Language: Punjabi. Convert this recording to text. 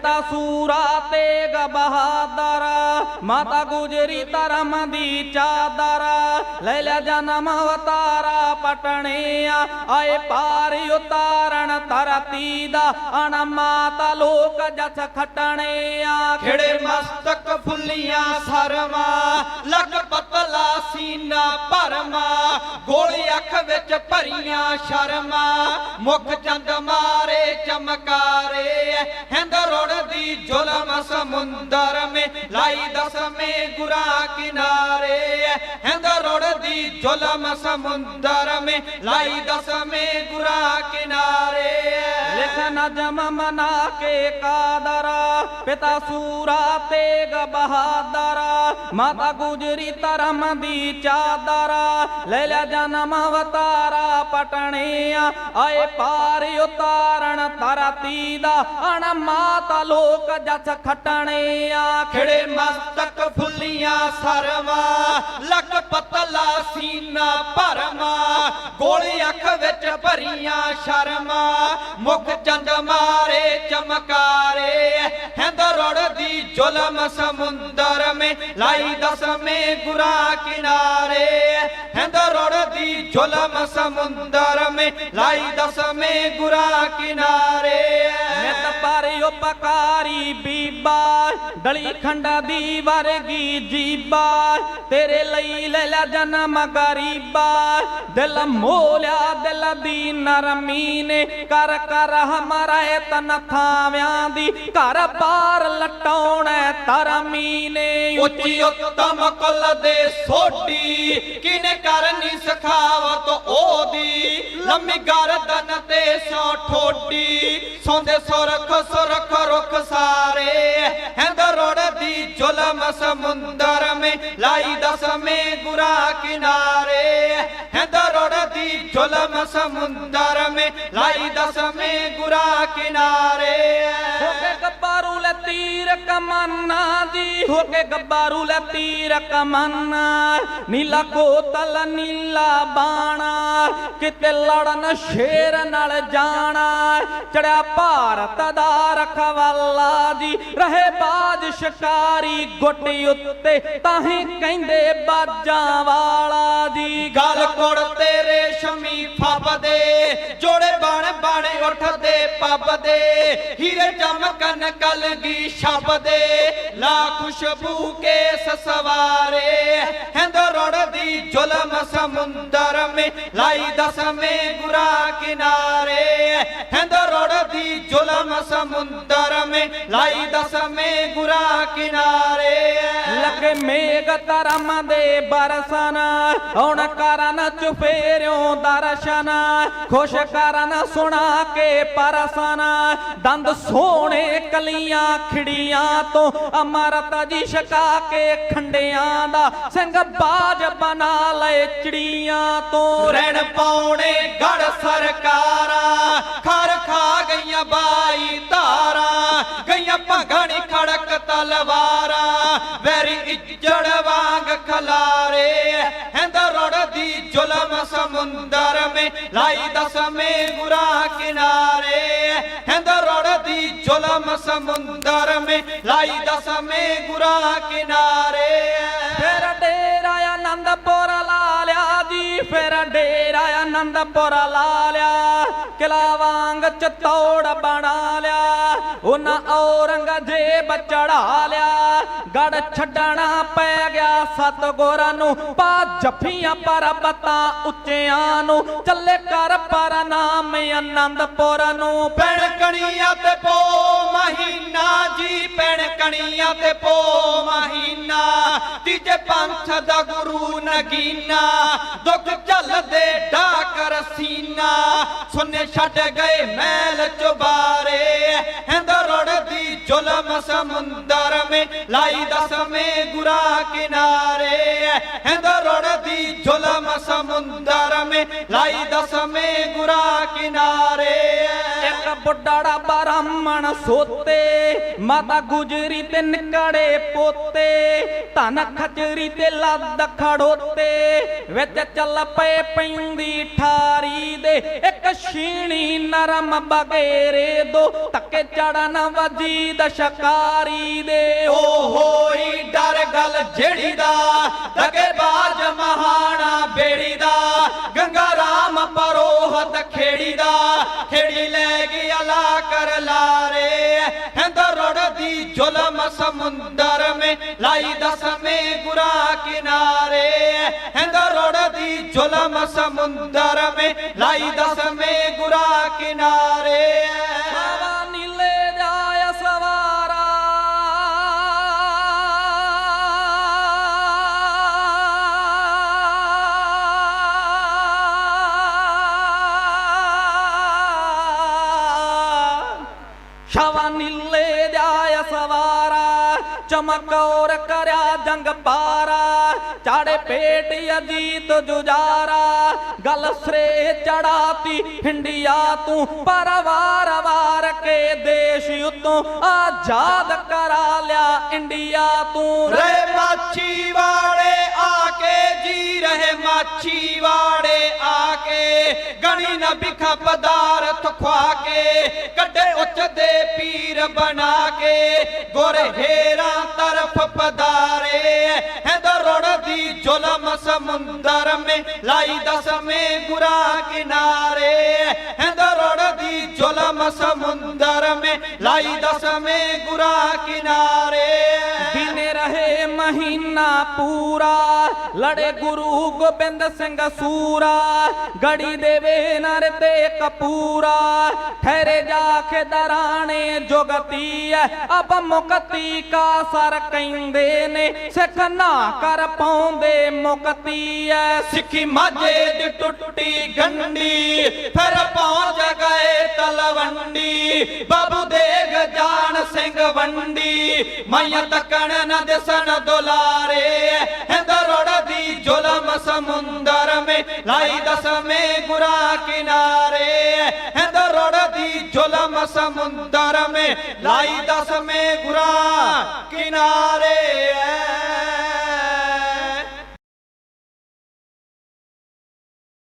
ਪਿਤਾ ਸੂਰਾ ਤੇਗ ਬਹਾਦਰ ਮਾਤਾ ਗੁਜਰੀ ਧਰਮ ਦੀ ਚਾਦਰ। ਲੈ ਲਿਆ ਜਨਮ ਅਵਤਾਰਾ ਪਟਣਿਆ। ਆਏ ਪਾਰ ਉਤਾਰਨ ਧਰਤੀ ਦਾ ਅਣ ਮਾਤਾ ਲੋਕ ਜਸ ਖਟਣਿਆ। ਖਿੜੇ ਮਸਤਕ ਫੁੱਲੀਆਂ ਸਰਮਾ। ਲੱਕ ਪਤਲਾ ਸੀਨਾ ਭਰਮਾ। ਗੋਲੀ ਅੱਖ ਵਿੱਚ ਭਰੀਆਂ ਸ਼ਰਮਾ। ਮੁਖ ਚੰਦ ਮਾਰੇ ਚਮਕਾਰੇ ਹਿੰਦ ਰੋੜਦੀ ਜ਼ੁਲਮ ਸਮੁੰਦਰ ਮੇ। ਲਾਈ ਦਸਵੇਂ ਗੁਰਾ ਕਿਨਾਰੇ ਹਿੰਦ ਰੋੜਦੀ ਜ਼ੁਲਮ ਸਮੁੰਦਰ ਮੇ। ਲਾਈ ਦਸਵੇਂ ਗੁਰਾ ਕਿਨਾਰੇ ਨਜਮ ਮਨਾ ਕੇ ਕਾਦਰ, ਪਿਤਾ ਸੂਰਾ ਤੇਗ ਬਹਾਦਰ। ਮਾਤਾ ਗੁਜਰੀ ਧਰਮ ਦੀ ਚਾਦਰ, ਲੈ ਲਿਆ ਜਨਮ ਅਵਤਾਰਾ ਪਟਣਿਆ ਆਏ ਪਾਰ ਉਤਾਰਨ ਧਰਤੀ ਦਾ, ਅਣ ਮਾਤਾ ਲੋਕ ਜਸ ਖਟਣਿਆ ਖਿੜੇ ਮਸਤਕ ਫੁੱਲੀਆਂ ਸਰਮਾ ਲੱਕ ਪਤਲਾ ਸੀਨਾ ਭਰਮਾ। ਗੋਲੀ ਅੱਖ ਵਿੱਚ ਭਰੀਆਂ ਸ਼ਰਮਾ, ਮੁਖ ਚੰਦ ਮਾਰੇ, ਚਮਕਾਰੇ। ਹਿੰਦ ਰੋੜਦੀ ਜ਼ੁਲਮ ਸਮੁੰਦਰ ਮੇ, ਲਾਈ ਦਸਵੇਂ ਗੁਰਾ ਕਿਨਾਰੇ। ਹਿੰਦ ਰੜਦੀ ਜ਼ੁਲਮ ਸਮੁੰਦਰ ਮੇ, ਲਾਈ ਦਸਵੇਂ ਗੁਰਾ ਕਿਨਾਰੇ। ਉਪਕਾਰੀ ਬੀਬਾ, ਡਲੀ ਖੰਡਾ ਦੀ ਵਰਗੀ ਜੀਬਾ, ਤੇਰੇ ਲਈ ਲੈ ਲਿਆ ਜਨਮ ਗਰੀਬਾ। ਦਿਲ ਮੋਲਿਆ, ਦਿਲ ਦੀ ਨਰਮੀ ਨੇ, ਕਰ ਕਰ ਹਮਾਰਾ ਤਨ ਥਾਵਿਆਂ ਦੀ। ਘਰ ਬਾਰ ਲਟਾਉਣਾ ਧਰਮੀ ਨੇ। ਉੱਚੀ ਉੱਤਮ ਕੁਲ ਦੇ ਸੋਢੀ ਕਿਨੇ ਕਰਨੀ ਸਖਾਵਤ ਉਹਦੀ? ਲੰਮੀ ਗਰਦਨ ਤੇ ਸੌ ਠੋਡੀ, ਸੌਂਦੇ ਸੁਰਖ ਸੁਰਖ ਰੁਖ ਸਾਰੇ ਹਿੰਦ ਰੋੜਦੀ ਜ਼ੁਲਮ ਸਮੁੰਦਰ ਮੇ ਲਾਈ ਦਸਵੇਂ ਗੁਰਾ ਕਿਨਾਰੇ ਹਿੰਦ ਰੋੜਦੀ ਜ਼ੁਲਮ ਸਮੁੰਦਰ ਮੇ ਲਾਈ ਦਸਵੇਂ ਗੁਰਾ ਕਿਨਾਰੇ ਹੋ ਕੇ ਗੱਬਾਰੂ ਲੈ ਤੀਰ ਕਮਾਨਾ ਜੀ। ਹੋ ਕੇ ਗੱਬਾਰੂ ਲੈ ਤੀਰ ਕਮਾਨਾ। ਨੀਲਾ ਕੋਤਲ ਨੀਲਾ ਬਾਣਾ। ਕਿਤੇ ਲੜਨ ਸ਼ੇਰ ਨਾਲ ਜਾਣਾ। ਚੜਿਆ ਭਾਰਤ ਦਾ ਰਖਵਾਲਾ ਜੀ। ਰਹੇ ਬਾਜ ਸ਼ਿਕਾਰੀ ਗੁੱਟ ਉੱਤੇ ਤਾਂ ਹੀ ਕਹਿੰਦੇ ਬਾਜਾਂ ਵਾਲਾ ਜੀ। ਗਲ ਕੋੜ ਤੇਰੇ ਸ਼ਮੀ ਫੱਬਦੇ, ਜੋੜੇ ਬਣ ਬਣ ਉੱਠਦੇ ਪੱਬਦੇ, ਹੀਰੇ ਚਮਕਨ ਕਲਗੀ ਛੱਬਦੇ, ਲਾ ਖੁਸ਼ਬੂ ਕੇਸ ਸਵਾਰੇ, ਹਿੰਦ ਰੋੜਦੀ ਜ਼ੁਲਮ ਸਮੁੰਦਰ ਮੇ, ਲਾਈ ਦਸਵੇਂ ਗੁਰਾ ਕਿਨਾਰੇ, ਹਿੰਦ ਰੋੜਦੀ ਜ਼ੁਲਮ ਸਮੁੰਦਰ ਮੇ, ਲਾਈ ਦਸਵੇਂ ਗੁਰਾ ਕਿਨਾਰੇ। ਲੱਗੇ ਮੇਘ ਧਰਮ ਦੇ ਬਰਸਨ, ਹੁਣ ਕਰਨ ਚੁਫੇਰਿਓ ਦਰਸ਼ਨ ਖੁਸ਼ ਕਰਨ ਸੁਣਾ ਕੇ ਪਰਸਨ। ਦੰਦ ਸੋਹਣੇ ਕਲੀਆਂ ਖਿੜੀਆਂ ਤੋਂ ਅਮਰਤ ਜੀ ਛਕਾ ਕੇ ਖੰਡਿਆਂ ਦਾ ਸਿੰਘ ਬਾਜ ਬਣਾ ਲਏ ਚਿੜੀਆਂ ਤੋਂ। ਰਹਿਣ ਪਾਉਣੇ ਗੜ ਸਰਕਾਰਾਂ, ਖਰ ਖਾ ਗਈਆਂ ਬਾਈ ਧਾਰਾਂ, ਗਈਆਂ ਭਗਣੀ ਖੜਕ ਤਲਵਾਰਾਂ। ਵੈਰੀ ਇੱਜੜ कलारे हैदा जुलम समुंदर में लाई दस में गुरा किनारे हंद रड़ी ज़ुलम समुंदर में लाई दस में गुरा किनारे फिर डेरा आनंदपुर लाल दी फेरा डेरा आनंदपुर लाल ਕਿਲਾ ਵਾਂਗ ਚਤੌੜ ਬਣਾ ਲਿਆ, ਉਹਨਾਂ ਔਰੰਗਜ਼ੇਬ ਚੜਾ ਲਿਆ। ਗੜ ਛੱਡਣਾ ਪੈ ਗਿਆ ਸਤਗੁਰਾਂ ਨੂੰ ਪਾ ਜੱਫੀਆਂ ਪਰਬਤਾਂ ਉੱਚਿਆਂ ਨੂੰ, ਚੱਲੇ ਕਰ ਪਰ ਅਨੰਦਪੁਰ ਨੂੰ। ਪੈਣ ਕਣੀਆਂ ਤੇ ਪੋ ਮਹੀਨਾ ਜੀ ਪੈਣ ਕਣੀਆਂ ਤੇ ਪੋ ਮਹੀਨਾ। ਤੀਜੇ ਪੰਥ ਦਾ ਗੁਰੂ ਨਗੀਨਾ, ਦੁੱਖ ਝੱਲਦੇ ਡਾਕਰ ਸੀਨਾ ਸੁਨੇ ਛੱਡ ਗਏ ਮੈਲ ਚੁਬਾਰੇ ਹਿੰਦ ਰੋੜਦੀ ਜ਼ੁਲਮ ਸਮੁੰਦਰ ਮੇ ਲਾਈ ਦਸਵੇਂ ਗੁਰਾ ਕਿਨਾਰੇ ਹਿੰਦ ਰੋੜਦੀ ਜ਼ੁਲਮ ਸਮੁੰਦਰ ਮੇ ਲਾਈ ਦਸਵੇਂ ਗੁਰਾ ਕਿਨਾਰੇ ਇੱਕ ਬੁੱਢੜਾ ਬ੍ਰਾਹਮਣ ਸੋਤੇ, ਮਾਤਾ ਗੁਜਰੀ ਤੇ ਨਿਕੜੇ ਪੋਤੇ, ਧਨ ਖਜਰੀ ਤੇ ਲੱਦ ਖੜੋਤੇ, ਵਿੱਚ ਚੱਲ ਪਏ ਪੈਂਦੀ ਠਾਰੀ ਦੇ, ਇੱਕ ਛੀਣੀ ਨਰਮ ਬਗੇਰੇ ਦੋ ਤੱਕੇ ਚੜਨ ਵਜੀ ਦਸ਼ਕਾਰੀ ਦੇ। ਓ ਹੋਈ ਡਰ ਗੱਲ ਜਿਹੜੀ ਦਾ ਦਗੇ ਬਾਜ ਮਹਾਣਾ ਬੇੜੀ ਦਾ। ਪਰੋਹਤ ਖੇੜੀ ਦਾ, ਖੇੜੀ ਲੈ ਗਿਆ ਲਾ ਕਰ ਲਾਰੇ। ਹੈਂਦਰ ਰੜਦੀ ਜ਼ੁਲਮ ਸਮੁੰਦਰ ਮੇ, ਲਾਈ ਦਸਮੇ ਗੁਰਾ ਕਿਨਾਰੇ। ਹੈਂਦਰ ਰੜਦੀ ਜ਼ੁਲਮ ਸਮੁੰਦਰ ਮੇ, ਲਾਈ ਦਸਮੇ ਗੁਰਾ ਕਿਨਾਰੇ। ਸ਼ਵਾ ਨੀਲੇ ਜਾय ਸਵਾਰਾ ਚਮਕੌਰ ਕਰਿਆ ਜੰਗ ਪਾਰਾ। ਚਾੜੇ ਪੇਟ ਅਜੀਤ ਜੁਜਾਰਾ, ਗੱਲ ਸਰੇ ਚੜਾਤੀ ਹਿੰਡਿਆ ਤੂੰ। ਪਰ ਵਾਰ ਵਾਰ ਕੇ ਦੇਸ਼ ਉਤੋਂ ਆਜ਼ਾਦ ਕਰਾ ਲਿਆ ਇੰਡੀਆ ਤੂੰ। ਰੇ ਮਾਛੀ ਵਾੜੇ ਆ ਕੇ ਰਹੇ ਮਾਛੀ ਵਾੜੇ ਆ ਕੇ ਗਣੀ ਨਾ ਬਿਖਾ ਪਦਾਰਥ ਖਵਾ ਕੇ ਕੱਢੇ ਉੱਚ ਦੇ ਪੀਰ ਬਣਾ ਕੇ ਗੋਰੇ ਹੇਰਾਂ ਤਰਫ ਪਦਾਰੇ ਹੈਦਰ ਰੋੜਦੀ ਜ਼ੁਲਮ ਸਮੁੰਦਰ ਮੇ, ਲਾਈ ਦਸਵੇਂ ਗੁਰਾ ਕਿਨਾਰੇ। ਹੈਦਰ ਰੋੜਦੀ ਜ਼ੁਲਮ ਸਮੁੰਦਰ ਮੇ, ਲਾਈ ਦਸਵੇਂ ਗੁਰਾ ਕਿਨਾਰੇ। ਮਹੀਨਾ ਪੂਰਾ, ਲੜੇ ਗੁਰੂ ਗੋਬਿੰਦ ਸਿੰਘ ਸੂਰਾ, ਗੜੀ ਦੇਵੇ ਨਰ ਤੇ ਕਪੂਰਾ, ਠਹਿਰੇ ਜਾ ਕੇ ਦਰਾਣੇ ਜੁਗਤੀ ਐ ਅਬ ਮੁਕਤੀ ਕਾ ਸਰ ਕਹਿੰਦੇ ਨੇ, ਸਿੱਖ ਨਾ ਕਰ ਪਾਉਂਦੇ ਮੁਕਤੀ ਐ ਸਿੱਖੀ ਮਾਝੇ ਦੀ ਟੁੱਟੀ ਗੰਢੀ, ਫਿਰ ਪਹੁੰਚ ਗਏ ਤਲਵੰਡੀ, ਬਾਬੂ ਵੰਡੀ, ਮਾਇਆ ਤੱਕਣ ਨਾ ਦਿਸਣ ਦੁਲਾਰੇ। ਹਿੰਦਰ ਰੋੜਦੀ ਜ਼ੁਲਮ ਸਮੁੰਦਰ ਮੇ, ਲਾਈ ਦਸਵੇਂ ਗੁਰਾ ਕਿਨਾਰੇ। ਹਿੰਦਰ ਰੋੜਦੀ ਜ਼ੁਲਮ ਸਮੁੰਦਰ ਮੇ, ਲਾਈ ਦਸਵੇਂ ਗੁਰਾ ਕਿਨਾਰੇ।